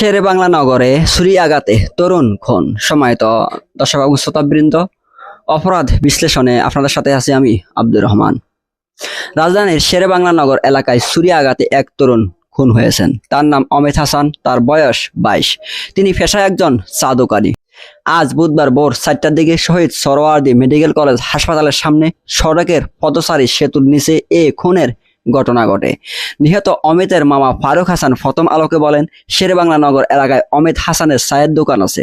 শেরে বাংলা নগরে ছুরি আঘাতে তরুণ খুন। সময়ত দর্শক বাবু শ্রোতাবৃন্দ, অপরাধ বিশ্লেষণে আপনাদের সাথে আছি আমি আব্দুর রহমান। রাজধানীর শেরে বাংলা নগর এলাকায় ছুরি আঘাতে এক তরুণ খুন হয়েছেন। তার নাম অমিত হাসান, তার বয়স বাইশ। তিনি পেশায় একজন চা আজ বুধবার ভোর চারটার দিকে শহীদ সরোয়ার্দি মেডিকেল কলেজ হাসপাতালের সামনে সড়কের পদচারী সেতুর নিচে এ খুনের ঘটনা ঘটে। নিহত অমিতের মামা ফারুক হাসান ফতম আলোকে বলেন শেরে বাংলা নগর এলাকায় অমিত হাসানের চায়ের দোকান আছে।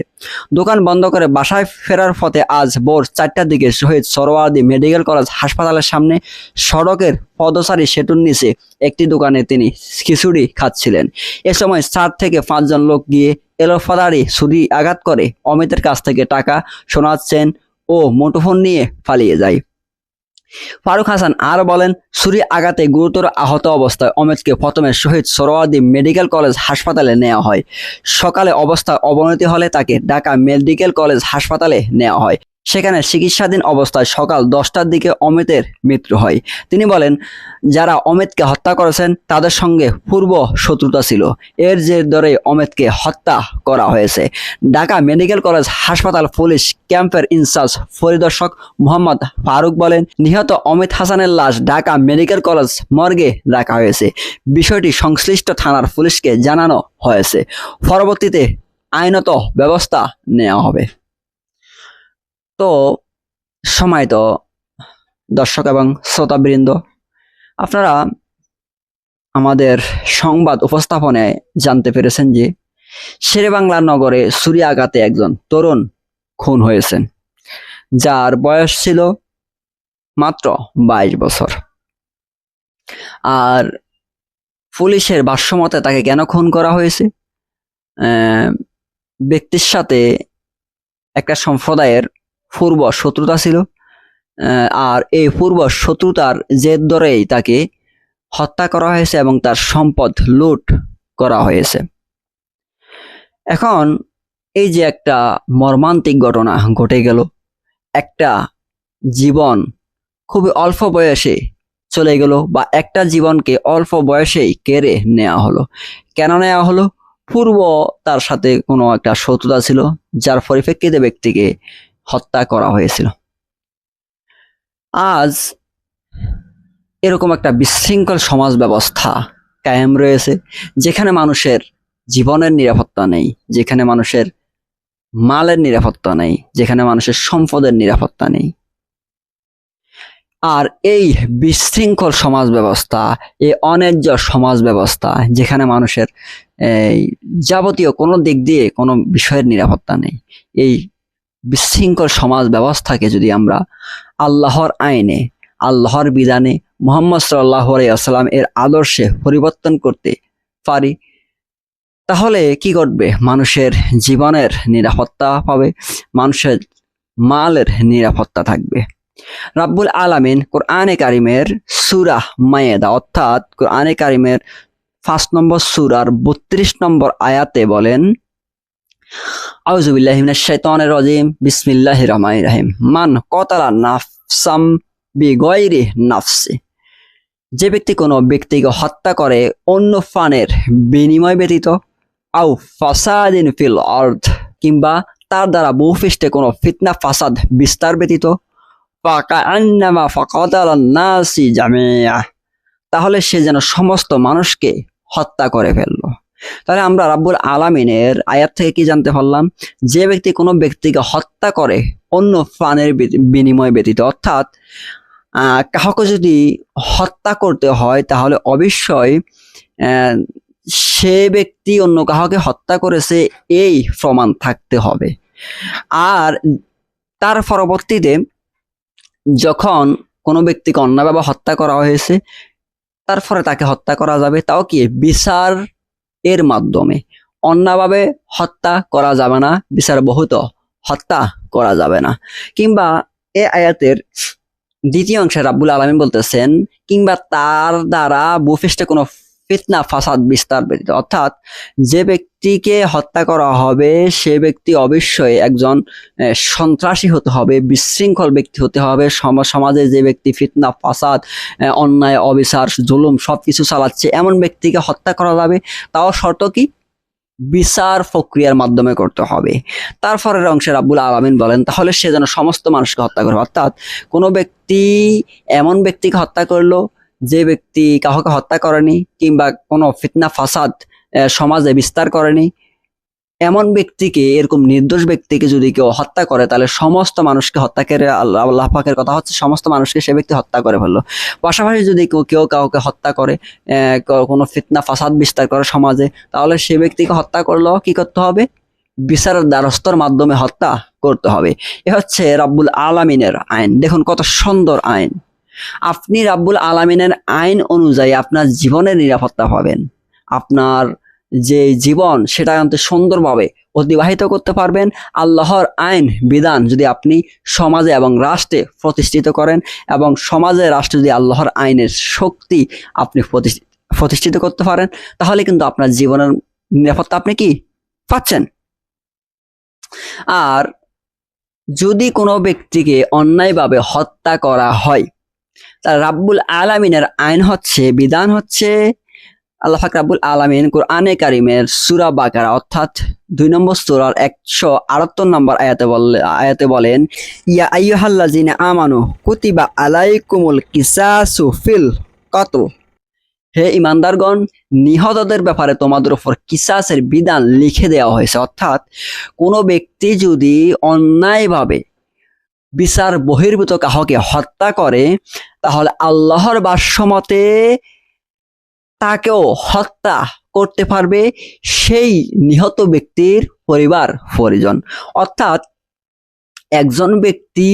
দোকান বন্ধ করে বাসায় ফেরার পথে আজ ভোর চারটার দিকে শহীদ সরোয়ার্দি মেডিকেল কলেজ হাসপাতালের সামনে সড়কের পদচারী সেতুর নিচে একটি দোকানে তিনি খিচুড়ি খাচ্ছিলেন। এ সময় চার থেকে পাঁচজন লোক গিয়ে এলোফাদারি ছুরি আঘাত করে অমিতের কাছ থেকে টাকা শোনাচ্ছেন ও মুঠোফোন নিয়ে পালিয়ে যায়। ফারুক হাসান আর বলেন, ছুরি আঘাতে গুরুতর আহত অবস্থায় অমিতকে প্রথমে শহীদ সরোয়াদি মেডিকেল কলেজ হাসপাতালে নেওয়া হয়। সকালে অবস্থা অবনতি হলে তাকে ঢাকা মেডিকেল কলেজ হাসপাতালে নেওয়া হয়। সেখানে চিকিৎসাধীন অবস্থায় সকাল দশটার দিকে অমিতের মৃত্যু হয়। তিনি বলেন, যারা অমিতকে হত্যা করেছেন, তাদের সঙ্গে পূর্ব শত্রুতা ছিল। এর জের ধরে অমিতকে হত্যা করা হয়েছে। ঢাকা মেডিকেল কলেজ হাসপাতাল পুলিশ ক্যাম্পের ইনচার্জ পরিদর্শক মোহাম্মদ ফারুক বলেন, নিহত অমিত হাসানের লাশ ঢাকা মেডিকেল কলেজ মর্গে রাখা হয়েছে। বিষয়টি সংশ্লিষ্ট থানার পুলিশকে জানানো হয়েছে। পরবর্তীতে আইনত ব্যবস্থা নেওয়া হবে। তো সময় তো, দর্শক এবং শ্রোতাবৃন্দ, আপনারা আমাদের সংবাদ উপস্থাপনায় জানতে পেরেছেন যে শেরেবাংলা নগরে ছুরি আঘাতে একজন তরুণ খুন হয়েছেন, যার বয়স ছিল মাত্র বাইশ বছর। আর পুলিশের ভাষ্যমতে তাকে কেন খুন করা হয়েছে? ব্যক্তির সাথে একটা সম্প্রদায়ের পূর্ব শত্রুতা ছিল আর এই পূর্ব শত্রুতার জেদ ধরেই তাকে হত্যা করা হয়েছে এবং তার সম্পদ লুট করা হয়েছে। এখন এই যে একটা মর্মান্তিক ঘটনা ঘটে গেল, একটা জীবন খুবই অল্প বয়সে চলে গেল বা একটা জীবনকে অল্প বয়সেই কেড়ে নেওয়া হলো। কেন নেওয়া হলো? পূর্ব তার সাথে কোনো একটা শত্রুতা ছিল, যার পরিপ্রেক্ষিতে ব্যক্তিকে হত্যা করা হয়েছিল। আজ এরকম একটা বিশৃঙ্খল সমাজ ব্যবস্থা কায়েম রয়েছে, যেখানে মানুষের জীবনের নিরাপত্তা নেই, যেখানে মানুষের মালের নিরাপত্তা নেই, যেখানে মানুষের সম্পদের নিরাপত্তা নেই। আর এই বিশৃঙ্খল সমাজ ব্যবস্থা এই অন্যায্য সমাজ ব্যবস্থা যেখানে মানুষের এই যাবতীয় কোনো দিক দিয়ে কোনো বিষয়ের নিরাপত্তা নেই, এই বিশৃঙ্খল সমাজ ব্যবস্থাকে যদি আমরা আল্লাহর আইনে, আল্লাহর বিধানে মোহাম্মদ সাল্লাহ আসাল্লাম এর আদর্শে পরিবর্তন করতে পারি, তাহলে কি ঘটবে? মানুষের জীবনের নিরাপত্তা পাবে, মানুষের মালের নিরাপত্তা থাকবে। রাব্বুল আলামিন কোরআনে কারিমের সুরা মায়েদা, অর্থাৎ কোরআনে কারিমের পাঁচ নম্বর সুরার বত্রিশ নম্বর আয়াতে বলেন রহিম। মান নাফসাম যে ব্যক্তি কোনো ব্যক্তিকে হত্যা করে অন্য ফানের বিনিময় ব্যতীত আউ ফাসাদিন ফিল আর্থ কিংবা তার দ্বারা বহুপৃষ্ঠে কোনো ফিতনা, ফাসাদ, বিস্তার ব্যতীত নাসি তাহলে সে যেন সমস্ত মানুষকে হত্যা করে ফেলল। তাহলে আমরা রাব্বুল আলামিনের আয়াত থেকে কি জানতে পারলাম? যে ব্যক্তি কোনো ব্যক্তিকে হত্যা করে অন্য প্রাণের বিনিময় ব্যতীত, অর্থাৎ কাউকে যদি হত্যা করতে হয়, তাহলে অবশ্যই সে ব্যক্তি অন্য কাউকে হত্যা করেছে, এই প্রমাণ থাকতে হবে। আর তার পরবর্তীতে যখন কোনো ব্যক্তিকে অন্যায়ভাবে হত্যা করা হয়েছে, তারপরে তাকে হত্যা করা যাবে, তাও কি? বিচার এর মাধ্যমে। অন্যভাবে হত্যা করা যাবে না, বিচার বহুত হত্যা করা যাবে না। কিংবা এ আয়াতের দ্বিতীয় অংশে রাব্বুল আলমী বলতেছেন, কিংবা তার দ্বারা বুফিস্টে কোনো ফিতনা, ফাসাদ, বিস্তার ব্যতীত। অর্থাৎ যে ব্যক্তিকে হত্যা করা হবে, সে ব্যক্তি অবশ্যই একজন সন্ত্রাসী হতে হবে, বিশৃঙ্খল ব্যক্তি হতে হবে। সম- সমাজে যে ব্যক্তি ফিতনা, ফাসাদ অন্যায়, অবিচার, জুলুম সব কিছু চালাচ্ছে, এমন ব্যক্তিকে হত্যা করা যাবে, তাও শর্ত কি? বিচার প্রক্রিয়ার মাধ্যমে করতে হবে। তারপরের অংশে রাব্বুল আলামিন বলেন, তাহলে সে যেন সমস্ত মানুষকে হত্যা করবে। অর্থাৎ কোনো ব্যক্তি এমন ব্যক্তিকে হত্যা করল যে ব্যক্তি কাউকে হত্যা করেনি কিংবা কোনো ফিতনা, ফাসাদ সমাজে বিস্তার করেনি, এমন ব্যক্তিকে, এরকম নির্দোষ ব্যক্তিকে যদি কেউ হত্যা করে, তাহলে সমস্ত মানুষকে হত্যা করে আল্লাহ পাকের কথা হচ্ছে সমস্ত মানুষকে সে ব্যক্তি হত্যা করে ফেলল। পাশাপাশি যদি কেউ কেউ কাউকে হত্যা করে কোনো ফিতনা, ফাসাদ বিস্তার করে সমাজে, তাহলে সে ব্যক্তিকে হত্যা করলেও কি করতে হবে? বিচারের দ্বারস্থর মাধ্যমে হত্যা করতে হবে। এ হচ্ছে রাব্বুল আলামিনের আইন। দেখুন কত সুন্দর আইন। আপনি রাব্বুল আলামিনের আইন অনুযায়ী আপনার জীবনের নিরাপত্তা পাবেন। আপনার যে জীবন, সেটা অন্ত সুন্দরভাবে অতিবাহিত করতে পারবেন। আল্লাহর আইন, বিধান যদি আপনি সমাজে এবং রাষ্ট্রে প্রতিষ্ঠিত করেন এবং সমাজে রাষ্ট্রে যদি আল্লাহর আইনের শক্তি আপনি প্রতিষ্ঠিত প্রতিষ্ঠিত করতে পারেন, তাহলে কিন্তু আপনার জীবনের নিরাপত্তা আপনি কি পাচ্ছেন? আর যদি কোনো ব্যক্তিকে অন্যায়ভাবে হত্যা করা হয় তার রাব্বুল আলামিনের আইন হচ্ছে, বিধান হচ্ছে, আল্লাহ রাব্বুল আলামিন কোরআনে কারিমের সূরা বাকারা অর্থাৎ দুই নম্বর সুরার একশো আটাত্তর নম্বর আয়াতে বলে আয়াতে বলেন, ইয়া আইয়ুহাল্লাযিনা আমানু কুতিবা আলাই আলাইকুমুল কিসাসু ফিল কতল হে ইমানদারগণ, নিহতদের ব্যাপারে তোমাদের উপর কিসাসের বিধান লিখে দেওয়া হয়েছে। অর্থাৎ কোনো ব্যক্তি যদি অন্যায়ভাবে বিচার বহির্ভূত কাহকে হত্যা করে, তাহলে আল্লাহর বাসমতে তাকেও হত্যা করতে পারবে সেই নিহত ব্যক্তির পরিবার, পরিজন। অর্থাৎ একজন ব্যক্তি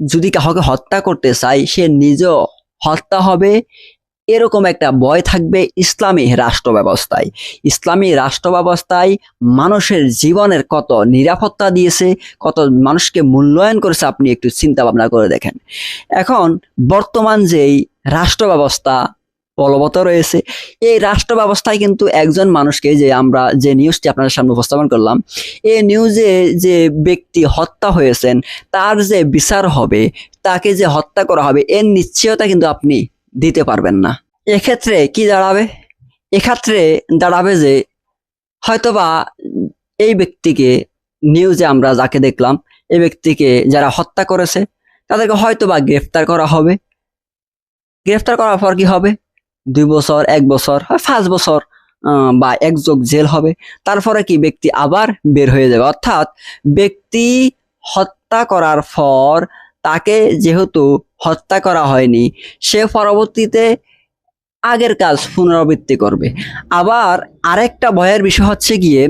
যদি কাহকে হত্যা করতে চায়, সে নিজ হত্যা হবে এরকম একটা ভয় থাকবে ইসলামী রাষ্ট্র ব্যবস্থায় ইসলামী রাষ্ট্র ব্যবস্থায় মানুষের জীবনের কত নিরাপত্তা দিয়েছে, কত মানুষকে মূল্যায়ন করেছে আপনি একটু চিন্তা ভাবনা করে দেখেন। এখন বর্তমান যেই রাষ্ট্র ব্যবস্থা বলবৎ রয়েছে, এই রাষ্ট্র ব্যবস্থায় কিন্তু একজন মানুষকে যে আমরা যে নিউজটি আপনাদের সামনে উপস্থাপন করলাম, এই নিউজে যে ব্যক্তি হত্যা হয়েছেন, তার যে বিচার হবে, তাকে যে হত্যা করা হবে, এর নিশ্চয়তা কিন্তু আপনি দিতে পারবেন না। এক্ষেত্রে কি দাঁড়াবে? এক্ষেত্রে দাঁড়াবে যে হয়তোবা এই ব্যক্তিকে নিউজে আমরা যাকে দেখলাম, এই ব্যক্তিকে যারা হত্যা করেছে, তাদেরকে হয়তোবা গ্রেফতার করা হবে। গ্রেফতার করার পর কি হবে? দুই বছর, এক বছর, হয়, পাঁচ বছর বা এক যোগ জেল হবে। তারপরে কি ব্যক্তি আবার বের হয়ে যাবে? অর্থাৎ ব্যক্তি হত্যা করার পর তাকে যেহেতু হত্যা করা হয়নি, সে পরবর্তীতে আগের কাজ পুনরাবৃত্তি করবে। আবার আরেকটা ভয়ের বিষয় হচ্ছে গিয়ে,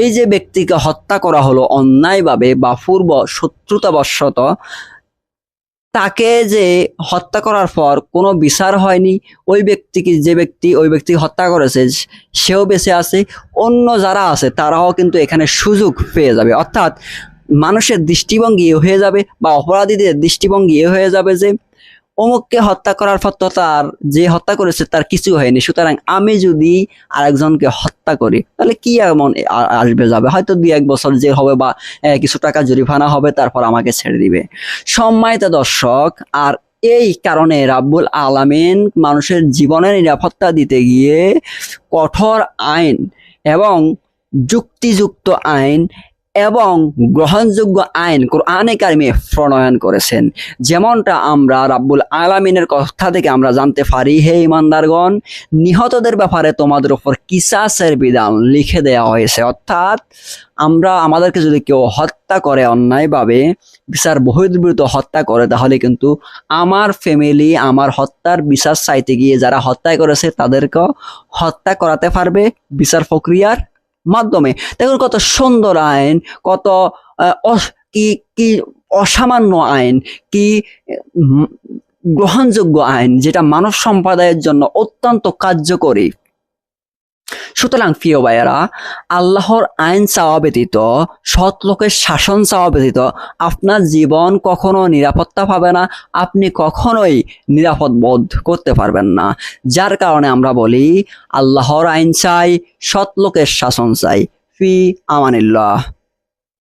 এই যে ব্যক্তিকে হত্যা করা হলো অন্যায়ভাবে বা পূর্ব শত্রুতাবশত, তাকে যে হত্যা করার পর কোনো বিচার হয়নি, ওই ব্যক্তিকে যে ব্যক্তি ওই ব্যক্তিকে হত্যা করেছে, সেও বেঁচে আছে। অন্য যারা আছে, তারাও কিন্তু এখানে সুযোগ পেয়ে যাবে। অর্থাৎ মানুষের দৃষ্টিভঙ্গি হয়ে যাবে বা অপরাধীদের দৃষ্টিভঙ্গি হয়ে যাবে যে অমুককে হত্যা করার পর তার যে হত্যা করেছে তার কিছু হয়নি। সুতরাং আমি যদি আরেকজনকে হত্যা করি, তাহলে কি এমন আসবে যাবে? হয়তো দুই এক বছর যে হবে বা কিছু টাকা জরিফানা হবে, তারপর আমাকে ছেড়ে দিবে। সম্মানিত দর্শক, আর এই কারণে রাব্বুল আলামিন মানুষের জীবনের নিরাপত্তা দিতে গিয়ে কঠোর আইন এবং যুক্তিযুক্ত আইন এবং গ্রহণযোগ্য আইন কোরআনে কারিমে প্রণয়ন করেছেন। যেমনটা আমরা রাব্বুল আলামিনের কথা থেকে আমরা জানতে পারি, হে ইমানদারগণ, নিহতদের ব্যাপারে তোমাদের উপর কিসাসের বিধান লিখে দেওয়া হয়েছে। অর্থাৎ আমরা আমাদেরকে যদি কেউ হত্যা করে অন্যায়ভাবে, বিচার বহির্ভূত হত্যা করে, তাহলে কিন্তু আমার ফ্যামিলি, আমার হত্যার বিচার চাইতে গিয়ে যারা হত্যা করেছে, তাদেরকেও হত্যা করাতে পারবে। বিচার প্রক্রিয়ার মাধ্যমে। দেখুন কত সুন্দর আইন, কত কি কি অসামান্য আইন, কি গ্রহণযোগ্য আইন, যেটা মানব সম্প্রদায়ের জন্য অত্যন্ত কার্যকরী। সুতরাং প্রিয় ভাইয়েরা, আল্লাহর আইন চাওয়া ব্যতীত, সৎ লোকের শাসন চাওয়া ব্যতীত আপনার জীবন কখনো নিরাপত্তা পাবে না, আপনি কখনোই নিরাপদ বোধ করতে পারবেন না। যার কারণে আমরা বলি, আল্লাহর আইন চাই, সৎ লোকের শাসন চাই। ফি আমানিল্লাহ।